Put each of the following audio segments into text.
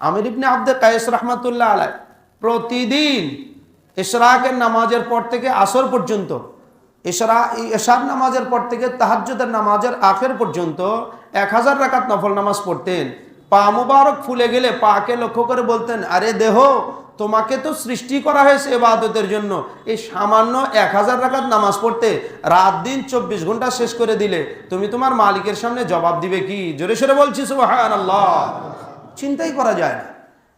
আমির ইবনে আব্দে কায়েস রহমাতুল্লাহ আলাই প্রতিদিন ইশরাকের নামাজের পর থেকে আসর পর্যন্ত, ইশরা এশার নামাজের পর থেকে তাহাজ্জুদের নামাজের আখের পর্যন্ত এক হাজার রাকাত নফল নামাজ পড়তেন। পা মুবারক ফুলে গেলে পাকে লক্ষ্য করে বলতেন, আরে দেহ, তোমাকে তো সৃষ্টি করা হয়েছে এবাদতের জন্য। এই সামান্য এক হাজার রাকাত নামাজ পড়তে রাত দিন চব্বিশ ঘণ্টা শেষ করে দিলে, তুমি তোমার মালিকের সামনে জবাব দিবে কি? জোরে সরে বলছি সুবাহান আল্লাহ চিন্তাই করা যায় না।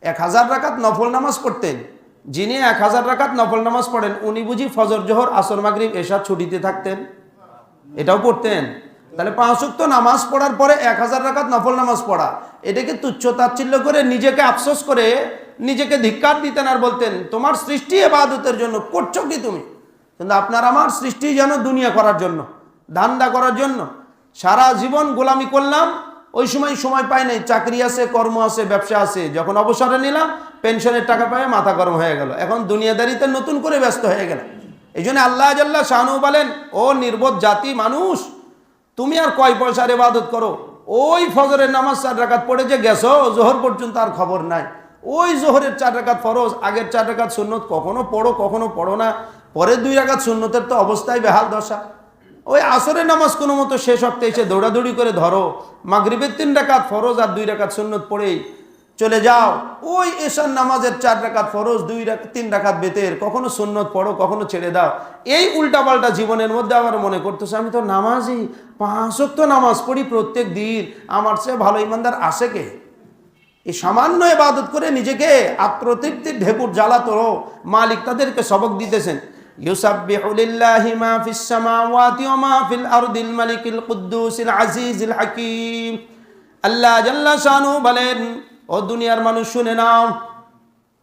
এক হাজার রাকাত নফল নামাজ পড়তেন। যিনি এক হাজার রাকাত নফল নামাজ পড়েন, উনি বুঝি ফজর, জোহর, আসর, মাগরিব এসা ছুটিতে থাকতেন। এটাও পড়তেন। তাহলে পাঁচ ওয়াক্ত নামাজ পড়ার পরে এক হাজার রাকাত নফল নামাজ পড়া। এটাকে তুচ্ছ তাচ্ছিল্য করে নিজেকে আফসোস করে নিজেকে ধিক্কার দিতেন আর বলতেন, তোমার সৃষ্টি এবাদতের জন্য করছ কি তুমি? কিন্তু আপনার আমার সৃষ্টি যেন দুনিয়া করার জন্য, ধান্দা করার জন্য। সারা জীবন গোলামি করলাম ওই সময় সময় পাই নাই, চাকরি আছে, কর্ম আছে, ব্যবসা আছে। যখন অবসরে নিলাম, পেনশনের টাকা পায়ে মাথা গরম হয়ে গেল। এখন দুনিয়াদারিতে নতুন করে ব্যস্ত হয়ে গেল এই জন্য আল্লাহ আল্লাহ শাহনু বলেন, ও নির্বোধ জাতি মানুষ, তুমি আর কয় পয়সার ইবাদত করো? ওই ফজরের নামাজ চার রাকাত পড়ে যে গেছো, জোহর পর্যন্ত আর খবর নাই। ওই জোহরের চার রাকাত ফরজ, আগের চার রাকাত সুন্নত কখনো পড়ো কখনো পড়ো না। পরের দুই রাকাত সুন্নতের তো অবস্থায় বেহাল দশা। ওই আসরের নামাজ কোনো মতো শেষ হতে এসে দৌড়াদৌড়ি করে ধরো। মাগরিবের তিন রাকাত ফরজ আর দুই রাকাত সুন্নত পড়েই চলে যাও। ওই এশার নামাজের চার রাকাত ফরজ, দুই তিন রাকাত বেতের, কখনো সুন্নত পড়ো, কখনো ছেড়ে দাও। এই উল্টাপাল্টা জীবনের মধ্যে আমার মনে করতেছে, আমি তো নামাজই, পাঁচ তো নামাজ পড়ি প্রত্যেক দিন। আমার সে ভালো ইমানদার আসে কে? এই সামান্য এবাদত করে নিজেকে আত্মতৃপ্তির ঢেকুর জ্বালাতো। মালিক তাদেরকে সবক দিতেছেন। يسبح لله ما في السماوات وما في الأرض الملك القدوس العزيز الحكيم আল্লাহ জাল্লা শানু বলেন ও দুনিয়ার মানুষ শুনে নাও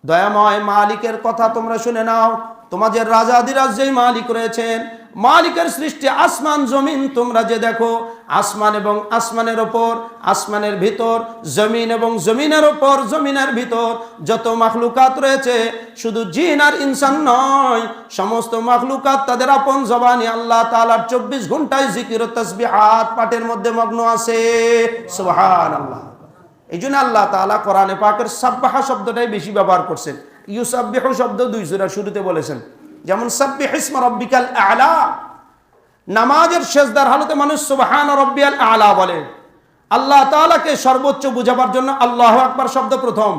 দয়াময় মালিকের কথা তোমরা শুনে নাও তোমাদের রাজাদিরাজ যেই মালিক রয়েছেন মালিকের সৃষ্টি আসমান, জমিন। তোমরা যে দেখো, আসমান এবং আসমানের ওপর, আসমানের ভিতর, জমিন এবং জমিনের ওপর, জমিনের ভিতর যত মাখলুকাত রয়েছে, শুধু জিন আর ইনসান নয়, সমস্ত মাখলুকাত তাদের আপন জবানি। আল্লাহ তালার চব্বিশ ঘন্টায় জিকির তসবি হাত পাটের মধ্যে মগ্ন আছে। সুবহান আল্লাহ এই জন্য আল্লাহ তালা কোরআনে পাকের সাব্বাহা শব্দটাই বেশি ব্যবহার করছেন। ইউসাব্বিহ শব্দ দুই জোড়া শুরুতে বলেছেন। যেমন, সাব্বিহ ইসমা রব্বিকাল আলা। নামাজের শেষদার হালতে মানুষ সুবহান রব্বিয়াল আলা বলে। আল্লাহ তাআলাকে সর্বোচ্চ বুঝাবার জন্য আল্লাহ আকবার শব্দ প্রথম।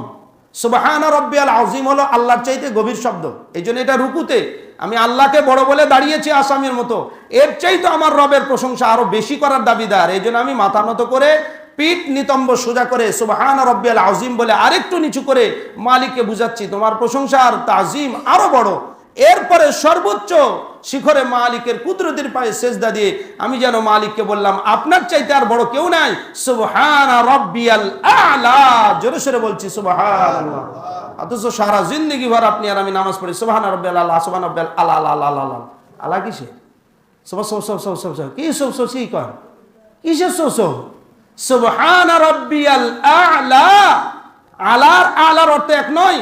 সুবাহান রব্বিয়াল আজিম হলো আল্লাহর চাইতে গভীর শব্দ। এই জন্য এটা রুকুতে। আমি আল্লাহকে বড় বলে দাঁড়িয়েছি আসামের মতো। এর চাইতে আমার রবের প্রশংসা আরও বেশি করার দাবিদার। এই জন্য আমি মাথা মতো করে পিঠ নিতম্ব সোজা করে সুবাহান রব্বিয়াল আজিম বলে আরেকটু নিচু করে মালিককে বুঝাচ্ছি। তোমার প্রশংসা আর তাজিম আরও বড়। এরপরে সর্বোচ্চ শিখরে মালিকের কুদরতির পায়ে সেজদা দিয়ে আমি যেন মালিককে বললাম, আপনার চাইতে আর বড় কেউ নাই? সুবহান রব্বিয়াল আলা। জোরে সোরে বলছি সুবহান অথচ সারা জিন্দগি ভর আপনি আর আমি নামাজ পড়ি, সুবহান রব্বিয়াল আল্লাহ সুবহান রব্বিয়াল আলা আলা আলা আলা আলা। কিসে? সব সব সব সব সব সব কি সব সব কি কর কিসের সব সব সুবহান রব্বিয়াল আলা। আলার আলার অর্থ এক নয়।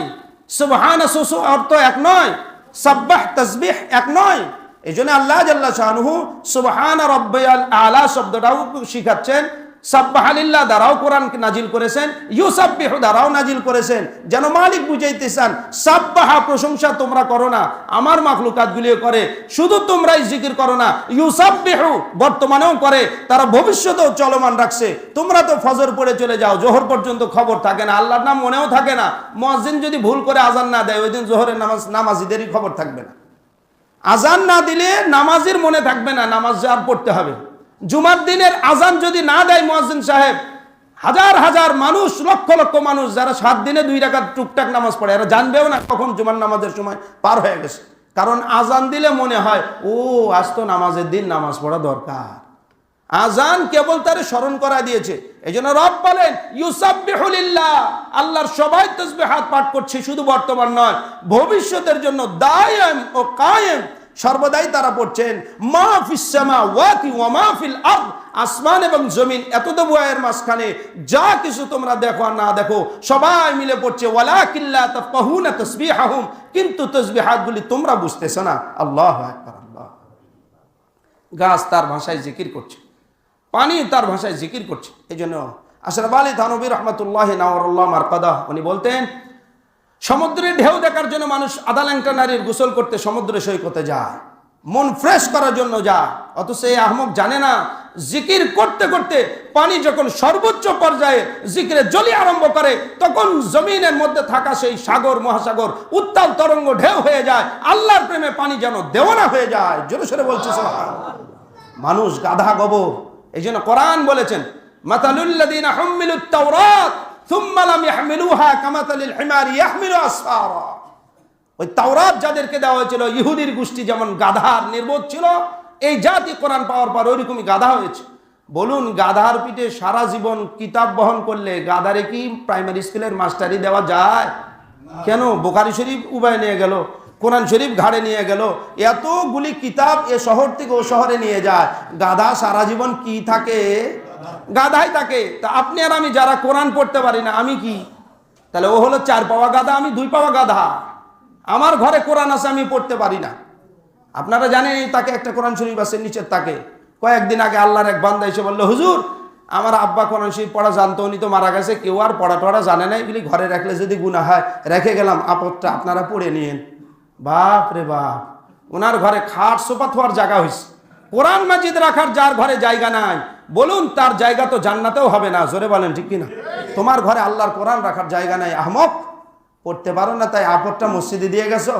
সুবহান সুসু অর্থ এক নয়। সাব্বাহ তসবিহ এক নয়। এই জন্য আল্লাহ জাল্লা শাহনুহু সুবহান রব্বাল আলা শব্দটাও শিখাচ্ছেন। সাব্বাহালিল্লাহ দ্বারাও কোরআন নাজিল করেছেন। ইউসাব্বিহ দ্বারাও নাজিল করেছেন। যেন মালিক বুঝাইতে চান, সাব্বাহা, প্রশংসা তোমরা করো না। আমার মাখলুকাতগুলিও করে, শুধু তোমরাই জিকির করো না। ইউসাব্বিহু বর্তমানেও করে, তারা ভবিষ্যতেও চলমান রাখছে। তোমরা তো ফজর পড়ে চলে যাও, জোহর পর্যন্ত খবর থাকে না, আল্লাহর নাম মনেও থাকে না। মসজিদ যদি ভুল করে আজান না দেয়, ওই দিন জোহরের নামাজ, নামাজিদেরই খবর থাকবে না। আজান না দিলে নামাজের মনে থাকবে না, নামাজ আর পড়তে হবে। জুমার দিনের আজান যদি না দেয় মহাজিন সাহেব, হাজার হাজার মানুষ, লক্ষ লক্ষ মানুষ, যারা সাত দিনে দুই টাকা টুকটাক নামাজ পড়ে, এরা জানবেও না কখন জুমার নামাজের সময় পার হয়ে গেছে। কারণ আজান দিলে মনে হয়, ও, আজ তো নামাজের দিন, নামাজ পড়া দরকার। আজান কেবল তারে স্মরণ করা দিয়েছে। এই জন্য রব বলেন ইউসাবিহুলিল্লাহ আল্লাহর সবাই তসবে হাত পাঠ করছে, শুধু বর্তমান নয়, ভবিষ্যতের জন্য দায়ম ও কায়েম সর্বদাই তারা পড়ছেন, মা ফিসামা ওয়াতি ওয়া ফিল আসমান এবং জমিন এত তো বয়ের মাঝখানে, যা কিছু তোমরা দেখো আর না দেখো সবাই মিলে পড়ছে ওয়ালা কিল্লা তাফকাহুনা তাসবিহাহুম কিন্তু তসবি তসবিহাতগুলি তোমরা বুঝতেছো না। আল্লাহু আল্লাহ গাছ তার ভাষায় জিকির করছে, পানি তার ভাষায় জিকির করছে। এই জন্য আশরাফ আলী থানবী রহমতুল্লাহ নাওয়ারুল্লাহ মারকাদা, উনি বলতেন সমুদ্রের ঢেউ দেখার জন্য মানুষ আধা ল্যাংটা নারীর গোসল করতে সমুদ্র সৈকতে যায়। মন ফ্রেশ করার জন্য যায়। অথচ এই আহমক জানে না, জিকির করতে করতে পানি যখন সর্বোচ্চ পর্যায়ে জিকিরে জ্বলি আরম্ভ করে, তখন জমিনের মধ্যে থাকা সেই সাগর, মহাসাগর, উত্তাল তরঙ্গ ঢেউ হয়ে যায়। আল্লাহর প্রেমে পানি যেন দেওয়ানা হয়ে যায়। জোরে সরে বলছে মানুষ গাধা গোবর। এই জন্য কোরআন বলেছেন, মাতালুল্লাযীনা হুম্মিলুত তাওরাত থুম্মা লাম ইয়াহমিলুহা কামাতালিল ওই তাওরাত যাদেরকে দেওয়া হয়েছিল, ইহুদির গোষ্ঠী যেমন গাধার নির্বোধ ছিল, এই জাতি কোরআন পাওয়ার পর ওইরকমই গাধা হয়েছে। বলুন, গাধার পিঠে সারা জীবন কিতাব বহন করলে গাধারে কি প্রাইমারি স্কুলের মাস্টারি দেওয়া যায়? কেন? বোকারি শরীফ উবায় নিয়ে গেল, কোরআন শরীফ ঘাড়ে নিয়ে গেল, এতগুলি কিতাব এ শহর থেকে ও শহরে নিয়ে যায়। গাধা সারা জীবন কি থাকে? গাধাই তাকে। তা আপনি আর আমি যারা কোরআন পড়তে পারি না, আমি কি? তাহলে ও হলো চার পাওয়া গাধা, আমি দুই পাওয়া গাধা। আমার ঘরে কোরআন আছে, আমি পড়তে পারি না। আপনারা জানেন তাকে একটা কোরআন শরীফ আছে, নিচের তাকে। কয়েকদিন আগে আল্লাহর এক বান্দা এসে বলল, হুজুর, আমার আব্বা কোরআন শরীফ পড়া জানতো, উনি তো মারা গেছে, কেউ আর পড়া টড়া জানে না এগুলি ঘরে রাখলে যদি গুণা হয়, রেখে গেলাম, আপদটা আপনারা পড়ে নিয়েন। বাপ রে বাপ ওনার ঘরে খাট সোপা থোয়ার জায়গা হয়েছে কোরআন মাজিদ রাখার যার ঘরে জায়গা নাই। বলুন, তার জায়গা তো জান্নাতেও হবে না, জোরে বলেন, ঠিক কিনা? তোমার ঘরে আল্লাহর কোরআন রাখার জায়গা নাই, আহমক। পড়তে পারো না, তাই আপদটা মসজিদে দিয়ে গেছো।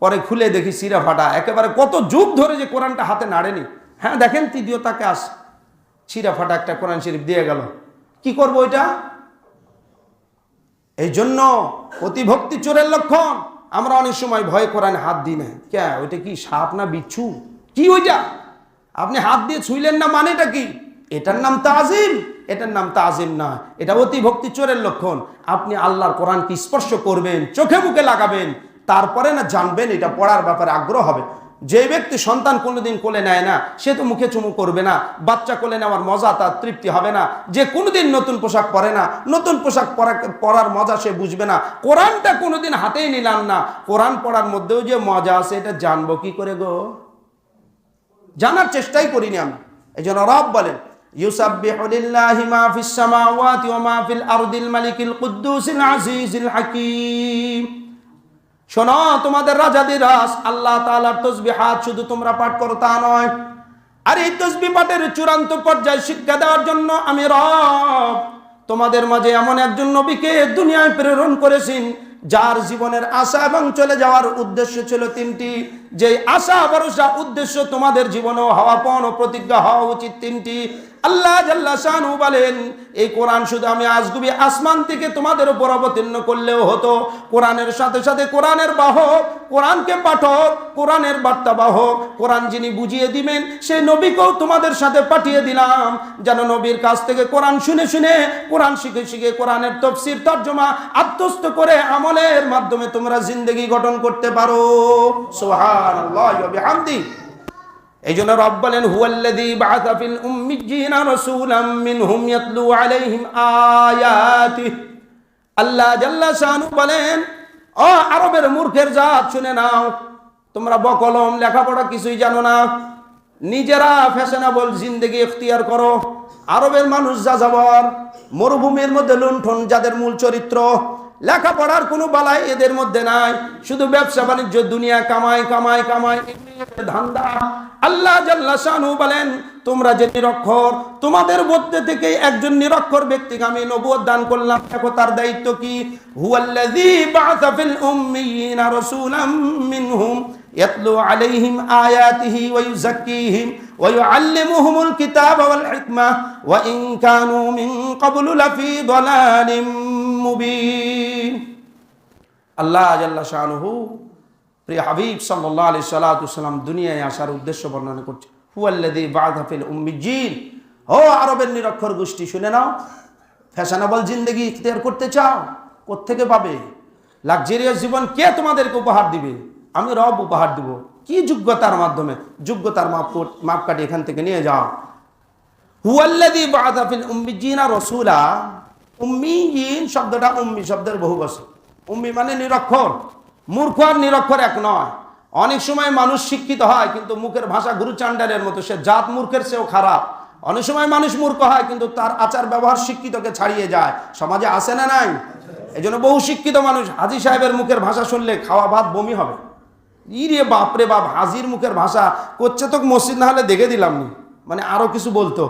পরে খুলে দেখি সিরা ফাটা। একেবারে কত যুগ ধরে যে কোরআনটা হাতে নাড়েনি। হ্যাঁ দেখেন তৃতীয় তাকে আস। ছিঁড়া ফাটা একটা কোরআন শরীফ দিয়ে গেল। কি করব ওইটা এই জন্য অতিভক্তি চোরের লক্ষণ। আমরা অনেক সময় ভয় কোরআনে হাত দিই না। কে, ওইটা কি সাপ না বিচ্ছু? কি ওইটা? আপনি হাত দিয়ে ছুইলেন না মানেটা কি? এটার নাম তাজিম, এটার নাম তাজিম না। এটা অতি ভক্তি চোরের লক্ষণ। আপনি আল্লাহর কোরআনকে স্পর্শ করবেন, চোখে মুখে লাগাবেন, তারপরে না জানবেন এটা পড়ার ব্যাপারে আগ্রহ হবে। যে ব্যক্তি সন্তান কোনোদিন কোলে নেয় না, সে তো মুখে চুমু করবে না, বাচ্চা কোলে নেওয়ার মজা তার তৃপ্তি হবে না, যে কোনোদিন নতুন পোশাক পরে না, নতুন পোশাক পরা, পরার মজা সে বুঝবে না। কোরআনটা কোনোদিন হাতেই নিলাম না। কোরআন পড়ার মধ্যেও যে মজা আছে, এটা জানব কি করে গো? জানার চেষ্টাই করিনি আমি। এই জন্য রব বলেন يسبح لله ما في السماوات وما في الأرض الملك القدوس العزيز الحكيم শোনো তোমাদের রাজাদিরাস আল্লাহ তাআলার তসবিহাত শুধু তোমরা পাঠ করো তা নয় আর এই তসবি পাঠের চূড়ান্ত পর্যায়ে শিক্ষা দেওয়ার জন্য আমি রব তোমাদের মাঝে এমন একজন নবীকে দুনিয়ায় প্রেরণ করেছেন যার জীবনের আশা এবং চলে যাওয়ার উদ্দেশ্য ছিল তিনটি যে আশা ভরসা উদ্দেশ্য তোমাদের জীবনেও হওয়া পণ ও প্রতিজ্ঞা হওয়া উচিত তিনটি আল্লাহ জাল্লা শানু বলেন, এই কোরআন শুধু আমি আজগুবি আসমান থেকে তোমাদের উপর অবতীর্ণ করলেও হতো। কোরআনের সাথে সাথে কোরআনের বাহক, কোরআনকে পাঠক, কোরআনের বার্তা বাহক কোরআন যিনি বুঝিয়ে দিবেন, সেই নবীকেও তোমাদের সাথে পাঠিয়ে দিলাম। যেন নবীর কাছ থেকে কোরআন শুনে শুনে, কোরআন শিখে শিখে কোরআনের তফসির তর্জমা আত্মস্থ করে আমলের মাধ্যমে তোমরা জিন্দগি গঠন করতে পারো। বিহামদিহি এই জন্য রব বলেন, হুয়াল্লাযী বাআসা ফিল উম্মিয়্যিনা রাসূলাম মিনহুম ইয়াতলু আলাইহিম আয়াতি আল্লাহ জাল্লা শানু বলেন, ও আরবের মূর্খের জাত, শুনে নাও, তোমরা বকলম, লেখাপড়া কিছুই জানো না। নিজেরা ফ্যাশনেবল, জিন্দেগি ইখতিয়ার করো। আরবের মানুষ যা যাবর মরুভূমির মধ্যে লুণ্ঠন, যাদের মূল চরিত্র লেখাপড়ার কোনো বালাই এদের মধ্যে নাই। শুধু ব্যবসা বাণিজ্য, দুনিয়া কামাই কামাই কামাই। ধান্দা। আল্লাহ জাল্লাশানু বলেন, তোমরা যে নিরক্ষর, তোমাদের মধ্যে থেকে একজন নিরক্ষর ব্যক্তিকে আমি নবুয়ত দান করলাম। দেখো তার দায়িত্ব কি? হুয়াল্লাযী বাআসা ফিল রাসূলাম মিনহুম ইয়াতলু আলাইহিম আয়াতিহি ওয়া ইউযাক্কিহিম ওয়া ইউআল্লিমুহুমুল কিতাবা ওয়াল হিকমা। ওয়া ইন কানু মিন ক্বাবলু দালালিম। মুবিন। আল্লাহ জাল্লা শানুহু, প্রিয় হাবিব সাল্লাহ আলি দুনিয়ায় আসার উদ্দেশ্য বর্ণনা করছে। উম্মিজিন ও আরবের নিরক্ষর গোষ্ঠী, শুনে নাও। ফ্যাশনেবল জিন্দগি ইখতিয়ার করতে চাও? কোত্থেকে পাবে? লাক্সারিয়াস জীবন কে তোমাদেরকে উপহার দিবে? আমি রব উপহার দিব। কি যোগ্যতার মাধ্যমে? যোগ্যতার মাপ মাপকাঠি এখান থেকে নিয়ে যাও। হুয়াল্লাদি বাদাফিল উম্মিজিনা রসুলা উম্মিজিন শব্দটা উম্মি শব্দের বহু বছর। উম্মি মানে নিরক্ষর। মূর্খ আর নিরক্ষর এক নয়। অনেক সময় মানুষ শিক্ষিত হয়, কিন্তু মুখের ভাষা গুরু চান্ডালের মতো। সে জাত মূর্খের চেয়েও খারাপ। অনেক সময় মানুষ মূর্খ হয়, কিন্তু তার আচার ব্যবহার শিক্ষিতকে ছাড়িয়ে যায়। সমাজে আসে না নাই? এই জন্য বহু শিক্ষিত মানুষ হাজি সাহেবের মুখের ভাষা শুনলে খাওয়া ভাত বমি হবে। ইরে বাপরে বাপ, হাজির মুখের ভাষা। করছে তো মসজিদ না হলে দেখে দিলাম মানে আরও কিছু বলতো।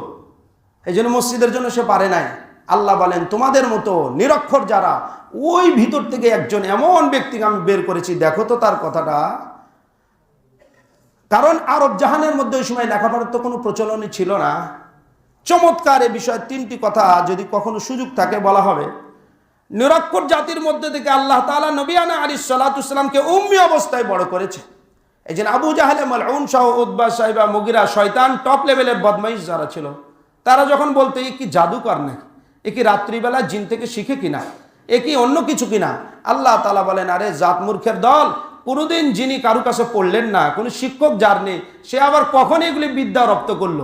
এই জন্য মসজিদের জন্য সে পারে নাই। আল্লাহ বলেন, তোমাদের মতো নিরক্ষর যারা, ওই ভিতর থেকে একজন এমন ব্যক্তিকে আমি বের করেছি। দেখো তো তার কথাটা। কারণ আরব জাহানের মধ্যে ওই সময় লেখাপড়ার তো কোনো প্রচলনই ছিল না। চমৎকার এ বিষয়ে তিনটি কথা যদি কখনো সুযোগ থাকে বলা হবে। নিরক্ষর জাতির মধ্যে থেকে আল্লাহ তালা নবিয়ানা আলী সাল্লাতুসলামকে উম্মি অবস্থায় বড় করেছে। এই যে আবু জাহালে, মালউন শাহ উদ্বা সাহেবা মুগিরা শয়তান টপ লেভেলের বদমাইশ যারা ছিল, তারা যখন বলতো কি জাদুকর নাকি? এ কি রাত্রিবেলা জিন থেকে শিখে কিনা? এ কি অন্য কিছু কিনা? আল্লাহ তালা বলেন, আরে, জাত মূর্খের দল, কোনোদিন যিনি কারু কাছে পড়লেন না, কোনো শিক্ষক যার নেই, সে আবার কখন এগুলি বিদ্যা রপ্ত করল?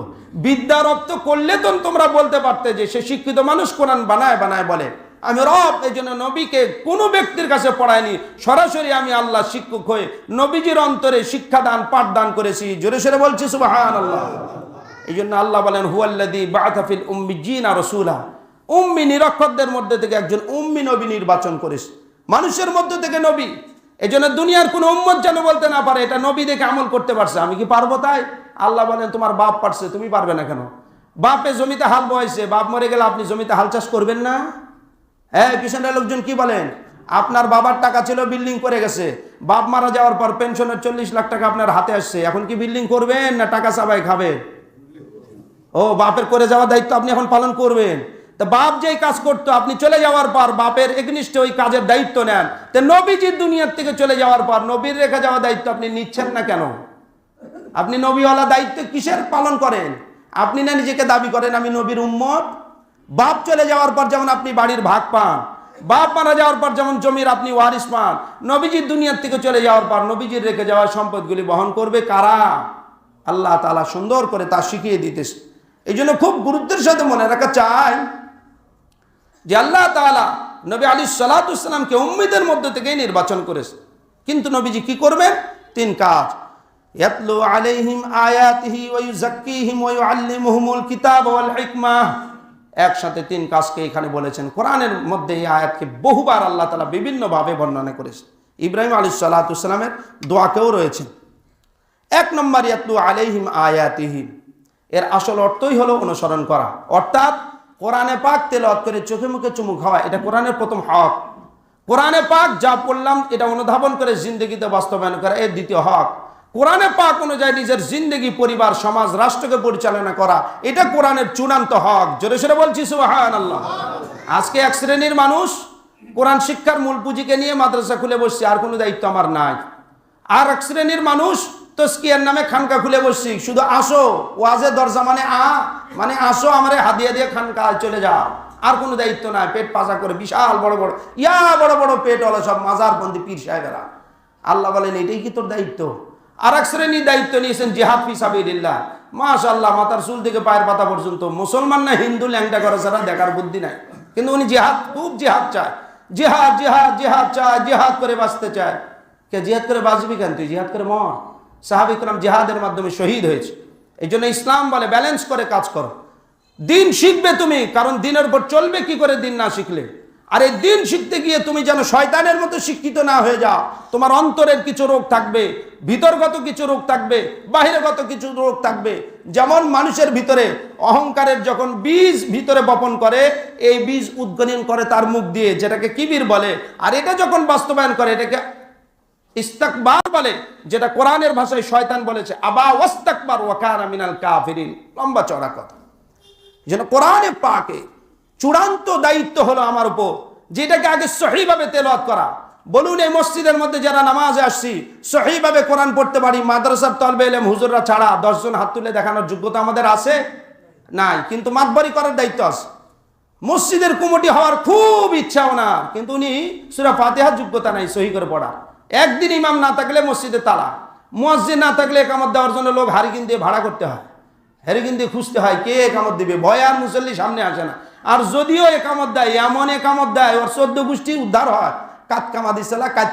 বিদ্যা রপ্ত করলে তো তোমরা বলতে পারতে যে সে শিক্ষিত মানুষ কোরআন বানায় বানায় বলে। আমি রব, এই জন্য নবীকে কোনো ব্যক্তির কাছে পড়ায়নি সরাসরি আমি আল্লাহ শিক্ষক হয়ে নবীজির অন্তরে শিক্ষাদান, পাঠদান করেছি। জোরে সরে বলছি সুবাহান আল্লাহ এই জন্য আল্লাহ বলেন হুয়াল্লাদি বাতাফিল উম্মি জিনা রসুলা। উম্মি নিরক্ষরদের মধ্যে থেকে একজন উম্মি নবী নির্বাচন করেছে মানুষের মধ্যে থেকে নবী। এই জন্য দুনিয়ার কোনো উম্মত যেন বলতে না পারে, এটা নবী দেখে আমল করতে পারছে। আমি কি পারব তাই? আল্লাহ বলেন, তোমার বাপ পারছে, তুমি পারবে না কেন? বাপে জমিতে হাল বয়েছে বাপ মরে গেলে আপনি জমিতে হাল চাষ করবেন না? হ্যাঁ কিষানের লোকজন কি বলেন? আপনার বাবার টাকা ছিল, বিল্ডিং করে গেছে। বাপ মারা যাওয়ার পর পেনশনের চল্লিশ লাখ টাকা আপনার হাতে আসছে। এখন কি বিল্ডিং করবেন না টাকা চাবাই খাবেন? ও, বাপের করে যাওয়ার দায়িত্ব আপনি এখন পালন করবেন। তা বাপ যেই কাজ করতো, আপনি চলে যাওয়ার পর বাপের একনিষ্ঠ ওই কাজের দায়িত্ব নেন। তো নবীজির দুনিয়ার থেকে চলে যাওয়ার পর নবীর রেখে যাওয়ার দায়িত্ব আপনি নিচ্ছেন না কেন? আপনি নবীওয়ালা দায়িত্ব কিসের পালন করেন? আপনি না নিজেকে দাবি করেন, আমি নবীর উম্মত? বাপ চলে যাওয়ার পর যেমন আপনি বাড়ির ভাগ পান, বাপ মারা যাওয়ার পর যেমন জমির আপনি ওয়ারিস পান নবীজির দুনিয়ার থেকে চলে যাওয়ার পর নবীজির রেখে যাওয়ার সম্পদগুলি বহন করবে কারা? আল্লাহ তালা সুন্দর করে তা শিখিয়ে দিতেছে। এই জন্য খুব গুরুত্বের সাথে মনে রাখা চাই যে আল্লাহ তালা নবী আলী সালাতামকে উম্মিদের মধ্যে থেকেই নির্বাচন করেছে। কিন্তু নবীজি কি করবেন? তিন কাজ। ইয়াতলু আলাইহিম আয়াতিহি কিতাব একসাথে তিন কাজকে এখানে বলেছেন। কোরআনের মধ্যে এই আয়াতকে বহুবার আল্লাহ তালা বিভিন্নভাবে বর্ণনা করেছে ইব্রাহিম আলী সাল্লাতুসাল্লামের দোয়াকেও রয়েছেন এক নম্বর, ইয়াতলু আলাইহিম আয়াতিহিম এর আসল অর্থই হলো অনুসরণ করা। অর্থাৎ কোরআনে পাক তেলাওয়াত করে চোখে মুখে চুমু খাওয়া, এটা কোরআনের প্রথম হক। কোরআনে পাক যা পড়লাম, এটা অনুধাবন করে জিন্দগিতে বাস্তবায়ন করা, এর দ্বিতীয় হক। কোরআনে পাক অনুযায়ী নিজের জিন্দগি, পরিবার, সমাজ, রাষ্ট্রকে পরিচালনা করা, এটা কোরআনের চূড়ান্ত হক। জোরে সোরে বলছি আল্লাহ আজকে এক শ্রেণির মানুষ কোরআন শিক্ষার মূল পুঁজিকে নিয়ে মাদ্রাসা খুলে বসছে, আর কোনো দায়িত্ব আমার নাই। আর এক শ্রেণির মানুষ তস্কিয়ার নামে খানকা খুলে বসছি। শুধু আসো, ওয়াজে দরজা মানে আ মানে আসো, আমারে হাদিয়া দিয়ে খানকা চলে যাও। আর কোনো দায়িত্ব নাই, পেট পাজা করে বিশাল বড় বড়, ইয়া বড় বড় পেট হলো সব মাজার বন্দি পীর সাহেবেরা। আল্লাহ বলেন, এটাই কি তোর দায়িত্ব? আর এক শ্রেণির দায়িত্ব নিয়েছেন জিহাদ ফি সাবিল্লাহ মাশাল্লাহ মাথার চুল থেকে পায়ের পাতা পর্যন্ত। মুসলমান না হিন্দু ল্যাংটা করে ছাড়া দেখার বুদ্ধি নাই। কিন্তু উনি জিহাদ, খুব জিহাদ চায়। জিহাদ জিহাদ জিহাদ চায়, জিহাদ করে বাঁচতে চায়। কে, জিহাদ করে বাঁচবি কেন তুই? জিহাদ করে মর। সাহাবিকরাম জিহাদের মাধ্যমে শহীদ হয়েছে। এই জন্য ইসলাম বলে ব্যালেন্স করে কাজ করো। দিন শিখবে তুমি, কারণ দিনের উপর চলবে কি করে দিন না শিখলে? আর এই দিন শিখতে গিয়ে তুমি যেন শয়তানের মতো শিক্ষিত না হয়ে যাও। তোমার অন্তরের কিছু রোগ থাকবে, ভিতরগত কিছু রোগ থাকবে, বাহিরগত কিছু রোগ থাকবে। যেমন মানুষের ভিতরে অহংকারের যখন বীজ ভিতরে বপন করে, এই বীজ উদ্গনন করে তার মুখ দিয়ে, যেটাকে কিবির বলে। আর এটা যখন বাস্তবায়ন করে, এটাকে ইস্তাকবার বলে, যেটা কোরআনের ভাষায় শয়তান বলেছে, আবা ওয়াস্তাকবার ওয়াকানা মিনাল কাফিরিন। লম্বা চড়া কথা। যেন কোরআনে পাকে চূড়ান্ত দায়িত্ব হলো আমার উপর, যেটাকে আগে সহিভাবে তেলাওয়াত করা। বলুন এই মসজিদের মধ্যে যারা নামাজে আসছি, সহিভাবে কোরআন পড়তে পারি, মাদ্রাসার তলবে এলেম হুজুররা ছাড়া দশজন হাত তুলে দেখানোর যোগ্যতা আমাদের আছে? নাই, কিন্তু মাতবারি করার দায়িত্ব আছে। মসজিদের কুমটি হওয়ার খুব ইচ্ছা ওনার কিন্তু উনি সুরা ফাতেহার যোগ্যতা নাই, সহি করে পড়া একদিন ইমাম না থাকলে মসজিদে তালা। মসজিদ না থাকলে একামত দেওয়ার জন্য লোক হারিকিন দিয়ে ভাড়া করতে হয়। হেরিকিন দিয়ে খুঁজতে হয় কে একামত দিবে? ভয় আর মুসল্লি সামনে আসে না। আর যদিও একামত দেয়, এমন একামত দেয়, ওর চোদ্দ গোষ্ঠী উদ্ধার হয়, কাত কামা দিচ্ছিলা কাজ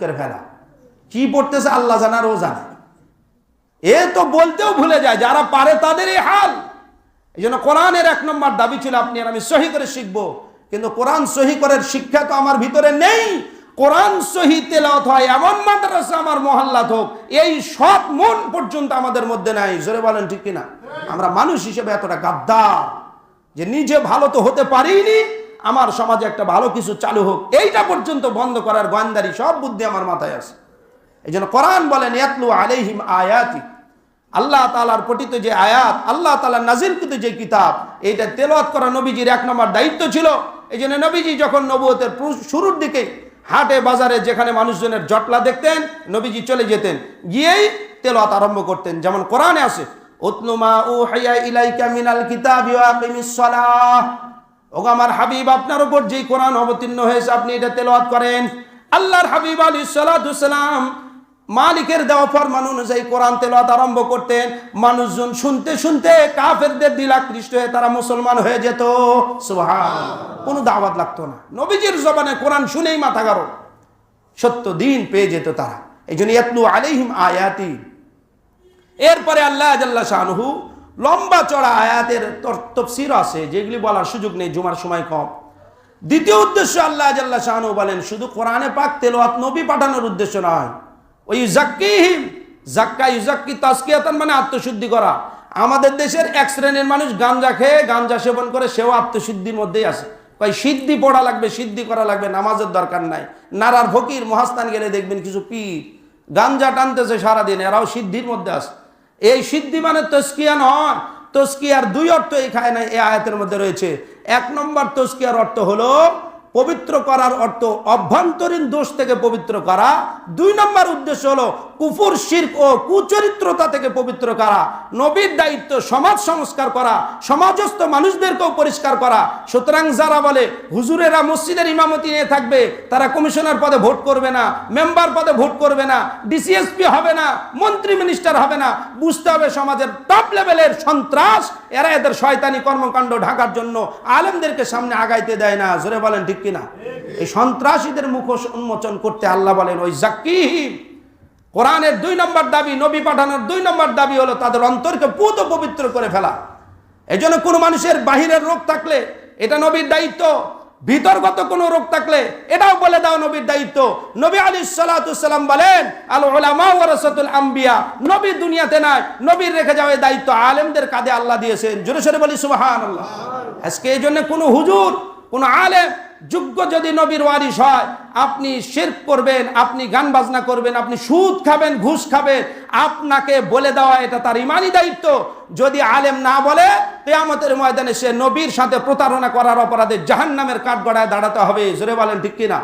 করে ফেলা। কি পড়তেছে আল্লাহ জানার ও জানে। এ তো বলতেও ভুলে যায়, যারা পারে তাদের এই হাল। এই জন্য কোরআনের এক নম্বর দাবি ছিল, আপনি আর আমি সহি করে শিখব। কিন্তু কোরআন সহি করার শিক্ষা তো আমার ভিতরে নেই। কোরআন সহি তেলাওয়াত হয়, এমন মাদ্রাসা আমার মহল্লাত হোক, এই সৎ মন পর্যন্ত আমাদের মধ্যে নাই। জোরে বলেন ঠিক কিনা? আমরা মানুষ হিসেবে এতটা গাদ্দার যে নিজে ভালো তো হতে পারিনি, আমার সমাজে একটা ভালো কিছু চালু হোক, এইটা পর্যন্ত বন্ধ করার গোয়েন্দারি, সব বুদ্ধি আমার মাথায় আছে। এই জন্য কোরআন বলেন, ইয়াতলু আলাইহিম আয়াতি। আল্লাহ তালার পঠিত যে আয়াত, আল্লাহ তালার নাজিলকৃত যে কিতাব, এইটা তেলাওয়াত করা নবীজির এক নম্বর দায়িত্ব ছিল। এই জন্য নবীজি যখন নবুয়তের শুরুর দিকে হাটে, বাজারে যেখানে মানুষজনের জটলা দেখতেন, নবীজি চলে যেতেন। গিয়েই তেলত আরম্ভ করতেন। যেমন কোরআনে আছে উতনুমা ও হাইয়া ইলাইকা মিনাল কিতাব ওগো আমার হাবিব, আপনার উপর যেই কোরআন অবতীর্ণ হয়েছে, আপনি এটা তেলাওয়াত করেন। আল্লাহর হাবিব আলী সালাম মালিকের দেওয়া ফরমান অনুযায়ী কোরআন তেলাওয়াত আরম্ভ করতেন। মানুষজন শুনতে শুনতে কাফেরদের দিল আকৃষ্ট হয়ে তারা মুসলমান হয়ে যেত। কোনো দাওয়াত লাগতো না। নবীজির জবানে কোরআন শুনেই মাথা গারো সত্য দিন পেয়ে যেত তারা। এই জন্য ইয়াতলু আয়াতি। এরপরে আল্লাহ আল্লাহ শাহনহু লম্বা চড়া আয়াতের তফসির আছে, যেগুলি বলার সুযোগ নেই, জুমার সময় কম। দ্বিতীয় উদ্দেশ্য আল্লাহ আল্লাহ শাহনু বলেন, শুধু কোরআনে পাক তেলোয়াত নবী পাঠানোর উদ্দেশ্য নয়। ওই মানে আত্মশুদ্ধি করা। আমাদের দেশের এক শ্রেণির মানুষ গাঞ্জা খেয়ে গাঞ্জা সেবন করে, সেও আত্মশুদ্ধির মধ্যেই আছে। কই সিদ্ধি পড়া লাগবে, সিদ্ধি করা লাগবে, নামাজের দরকার নাই। নারার ফকির মহাস্থান গেলে দেখবেন কিছু পীর গাঞ্জা টানতেছে সারাদিন, এরাও সিদ্ধির মধ্যে আছে। এই সিদ্ধি মানে তস্কিয়া নয়। তস্কিয়ার দুই অর্থ এখানে নাই, এই আয়াতের মধ্যে রয়েছে। এক নম্বর তস্কিয়ার অর্থ হলো পবিত্র করার অর্থ অভ্যন্তরীণ দোষ থেকে পবিত্র করা। দুই নম্বর উদ্দেশ্য হলো কুফুর, শির্ক ও কুচরিত্রতা থেকে পবিত্র করা, নবীর দায়িত্ব সমাজ সংস্কার করা, সমাজস্থ মানুষদেরকেও পরিষ্কার করা। সুতরাং যারা বলে, হুজুরেরা মসজিদের ইমামতি নিয়ে থাকবে, তারা কমিশনার পদে ভোট করবে না, মেম্বার পদে ভোট করবে না, ডিসিএসপি হবে না, মন্ত্রী মিনিস্টার হবে না, বুঝতে হবে সমাজের টপ লেভেলের সন্ত্রাস, এরা এদের শয়তানি কর্মকাণ্ড ঢাকার জন্য আলেমদেরকে সামনে আগাইতে দেয় না। জোরে বলেন ঠিক কিনা? এই সন্ত্রাসীদের মুখ উন্মোচন করতে আল্লাহ বলেন, ওই জাকিহিম কোরআনের দুই নম্বর দাবি, নবী পাঠানোর দুই নম্বর দাবি হলো তাদের অন্তরকে পুত পবিত্র করে ফেলা। এই জন্য কোনো মানুষের বাহিরের রোগ থাকলে এটা নবীর দায়িত্ব ভিতরগত কোনো রোগ থাকলে এটাও বলে দাও নবীর দায়িত্ব। নবী আলী সালাম বলেন, আল আম্বিয়া নবী দুনিয়াতে নাই, নবীর রেখে যাওয়া দায়িত্ব আলেমদের কাঁধে আল্লাহ দিয়েছেন। জোরে সরে বলি, সুবহানাল্লাহ। আজকে এই জন্য কোনো হুজুর কোনো আলেম যোগ্য যদি নবীর ওয়ারিস হয়, আপনি শির্ক করবেন, আপনি গান বাজনা করবেন, আপনি সুদ খাবেন, ঘুষ খাবেন, আপনাকে বলে দেওয়া এটা তার ইমানি দায়িত্ব। যদি আলেম না বলে তেয়ামতের ময়দানে সে নবীর সাথে প্রতারণা করার অপরাধে জাহান নামের কাঠগড়ায় দাঁড়াতে হবে। জোরে বলেন ঠিক কিনা?